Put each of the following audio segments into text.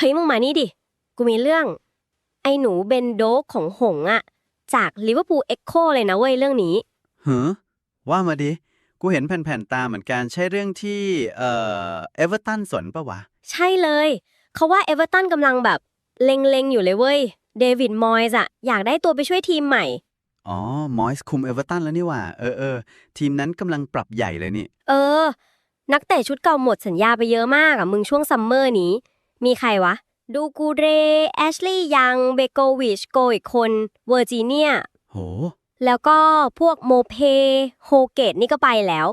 เฮ้ยมึงมานี่ดิ กูมีเรื่อง ไอ้หนูเบนโดกของหงส์อะจากลิเวอร์พูลเอ็กโคเลยนะเว้ยเรื่องนี้เฮ้อว่ามาดิ กูเห็นแผ่นๆตาเหมือนกันใช่เรื่องที่เอ่อเอเวอร์ตันสนปะวะ ใช่เลย เขาว่าเอเวอร์ตันกำลังแบบเล็งๆอยู่เลยเว้ย เดวิดมอยส์อะอยากได้ตัวไปช่วยทีมใหม่ อ๋อ มอยส์คุมเอเวอร์ตันแล้วนี่หว่า เออเออทีมนั้นกำลังปรับใหญ่เลยนี่ เออ นักเตะชุดเก่าหมดสัญญาไปเยอะมากอะมึงช่วงซัมเมอร์นี้ มีใครวะ ดูกูเร แอชลีย์ยัง เบโกวิช โกอีกคน เวอร์จิเนีย โห แล้วก็พวกโมเพ โฮเกตนี่ก็ไปแล้ว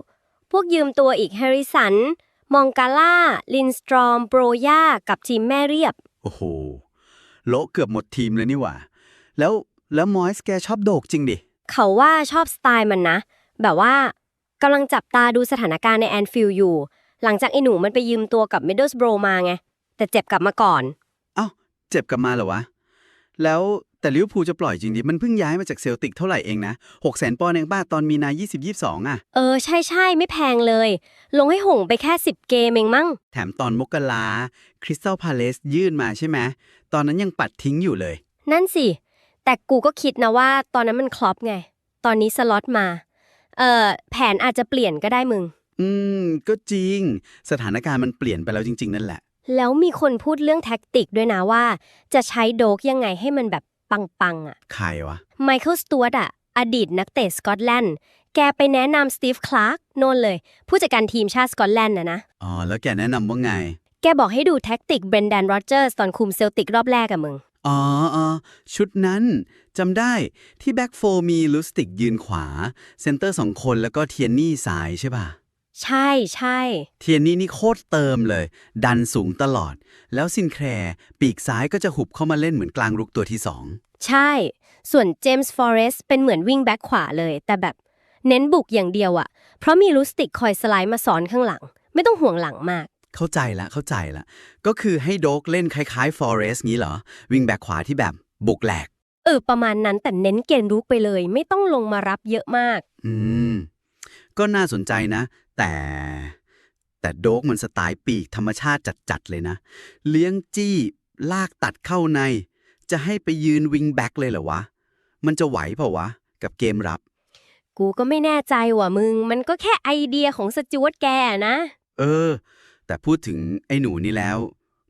พวกยืมตัวอีกแฮร์ริสัน มองกาล่า ลินสตรอมโบรยากับทีมแม่เรียบ โอ้โห โละเกือบหมดทีมเลยนี่หว่า แล้วแล้วมอยส์แกชอบโดกจริงดิ เขาว่าชอบสไตล์มันนะ แบบว่ากำลังจับตาดูสถานการณ์ในแอนฟิลด์อยู่ หลังจากไอ้หนูมันไปยืมตัวกับมิดเดิลสโบรมาไง แต่เจ็บกลับมาก่อน เอ้า เจ็บกลับมาเหรอวะ แล้วแต่ลิเวอร์พูลจะปล่อยจริงดิ มันเพิ่งย้ายมาจากเซลติกเท่าไหร่เองนะ6 0 0 0 0ปอนด์เองป้าตอนมีนา 2022 อะ เออ ใช่ใช่ไม่แพงเลย ลงให้หงไปแค่ 10 เกมเองมั้ง แถมตอนมกราคริสตัลพาเลสยื่นมาใช่ไหม ตอนนั้นยังปัดทิ้งอยู่เลย นั่นสิ แต่กูก็คิดนะว่าตอนนั้นมันครอปไง ตอนนี้สล็อตมา เออแผนอาจจะเปลี่ยนก็ได้มึง อืม ก็จริง สถานการณ์มันเปลี่ยนไปแล้วจริง ๆ นั่นแหละ แล้วมีคนพูดเรื่องแท็กติกด้วยนะว่า จะใช้โดกยังไงให้มันแบบปังๆอะ ใครวะ ไมเคิลสตูว a ตอะ อดีตนักเตะสกอตแลนด์ แกไปแนะนำสตีฟคลาร์กโน่นเลย ผู้จัดการทีมชาติสกอตแลนด์นะนะ อ๋อ แล้วแกแนะนำว่าไง แกบอกให้ดูแท็กติกเบรนแดนโรเจอร์สตอนคุมเซลติกรอบแรกอะมึง อ๋ออ๋อชุดนั้นจำได้ที่แบ็กโฟมีลูสติกยืนขวา เซนเตอร์สองคนแล้วก็เทียนนี่ซ้ายใช่ป่ะ ใช่ใช่เทียนนี่นี่โคตรเติมเลย ดันสูงตลอด แล้วซินแคร์ปีกซ้ายก็จะหุบเข้ามาเล่นเหมือนกลางรุกตัวที่สองใช่ ส่วนเจมส์ฟอเรสต์เป็นเหมือนวิ่งแบ็คขวาเลย แต่แบบเน้นบุกอย่างเดียวอะเพราะมีลูสติกคอยสไลด์มาสอนข้างหลัง ไม่ต้องห่วงหลังมาก เข้าใจละเข้าใจละ ก็คือให้โดกเล่นคล้ายๆฟอเรสต์งี้เหรอ วิ่งแบ็คขวาที่แบบบุกแหลกเออประมาณนั้นแต่เน้นเกณฑ์รุกไปเลย ไม่ต้องลงมารับเยอะมาก อืม ก็น่าสนใจนะ แต่ แต่โดกมันสไตล์ปีกธรรมชาติจัดๆเลยนะ เลี้ยงจี้ลากตัดเข้าใน จะให้ไปยืนวิงแบ็กเลยเหรอวะ มันจะไหวเปล่าวะ กับเกมรับ กูก็ไม่แน่ใจว่ะมึง มันก็แค่ไอเดียของสจวตแกอะนะ เออ แต่พูดถึงไอ้หนูนี่แล้ว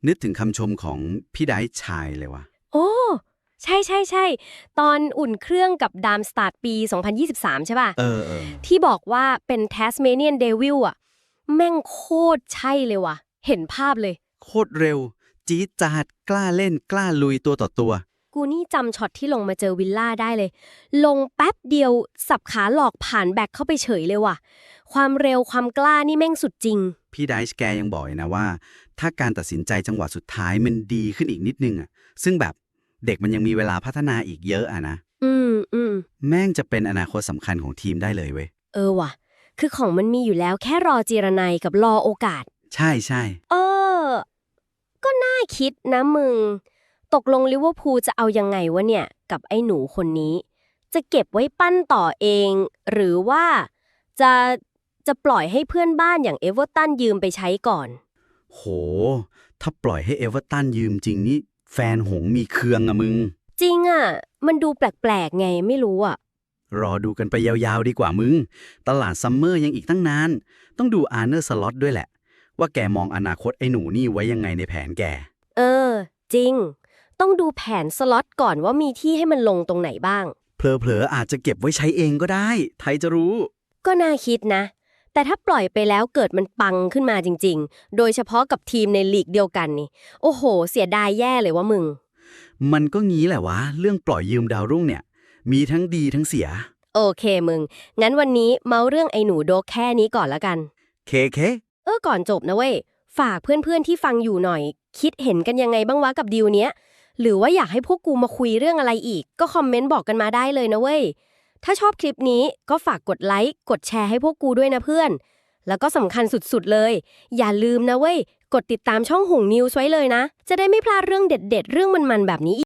นึกถึงคำชมของพี่ไดชายเลยวะโอ้ ใช่ใช่ใช่ตอนอุ่นเครื่องกับดามสตาร์ทปี 2023 ใช่ป่ะ เออเออที่บอกว่าเป็น Tasmanian Devil อะแม่งโคตรใช่เลยว่ะ เห็นภาพเลย โคตรเร็ว จี๊ดจาดกล้าเล่นกล้าลุยตัวต่อตัว กูนี่จำช็อตที่ลงมาเจอวิลล่าได้เลย ลงแป๊บเดียว สับขาหลอกผ่านแบ็คเข้าไปเฉยเลยว่ะ ความเร็วความกล้านี่แม่งสุดจริง พี่ไดชแกยังบอกเลยนะว่า ถ้าการตัดสินใจจังหวะสุดท้ายมันดีขึ้นอีกนิดนึงอะซึ่งแบบ เด็กมันยังมีเวลาพัฒนาอีกเยอะอะนะ อืมอืมแม่งจะเป็นอนาคตสำคัญของทีมได้เลยเว้ย เออว่ะ คือของมันมีอยู่แล้วแค่รอเจรไนยกับรอโอกาส ใช่ใช่ เออ ก็น่าคิดนะมึง ตกลงลิเวอร์พูลจะเอายังไงวะเนี่ย กับไอ้หนูคนนี้ จะเก็บไว้ปั้นต่อเอง หรือว่าจะจะปล่อยให้เพื่อนบ้านอย่างเอเวอร์ตันยืมไปใช้ก่อน โห ถ้าปล่อยให้เอเวอร์ตันยืมจริงนี่ แฟนหงมีเครืองอะมึง จริงอะ มันดูแปลกๆไงไม่รู้อะ รอดูกันไปยาวๆดีกว่ามึง ตลาดซัมเมอร์ยังอีกตั้งนาน ต้องดูอาร์เนอร์สล็อตด้วยแหละ ว่าแกมองอนาคตไอ้หนูนี่ไว้ยังไงในแผนแก เออ จริง ต้องดูแผนสล็อตก่อนว่ามีที่ให้มันลงตรงไหนบ้าง เผลอๆอาจจะเก็บไว้ใช้เองก็ได้ใครจะรู้ ก็น่าคิดนะ แต่ถ้าปล่อยไปแล้วเกิดมันปังขึ้นมาจริง ๆ โดยเฉพาะกับทีมในลีกเดียวกันนี่ โอ้โห เสียดายแย่เลยว่ามึง มันก็งี้แหละวะ เรื่องปล่อยยืมดาวรุ่งเนี่ย มีทั้งดีทั้งเสีย โอเคมึง งั้นวันนี้เมาเรื่องไอ้หนูโดกแค่นี้ก่อนละกัน เคเค เออก่อนจบนะเว้ย ฝากเพื่อนๆที่ฟังอยู่หน่อย คิดเห็นกันยังไงบ้างวะกับดีลเนี้ย หรือว่าอยากให้พวกกูมาคุยเรื่องอะไรอีก ก็คอมเมนต์บอกกันมาได้เลยนะเว้ย ถ้าชอบคลิปนี้ก็ฝากกดไลค์ กดแชร์ให้พวกกูด้วยนะเพื่อน แล้วก็สำคัญสุดๆเลย อย่าลืมนะเว้ย กดติดตามช่องหงนิวส์ไว้เลยนะ จะได้ไม่พลาดเรื่องเด็ด ๆ เรื่องมันๆแบบนี้อีก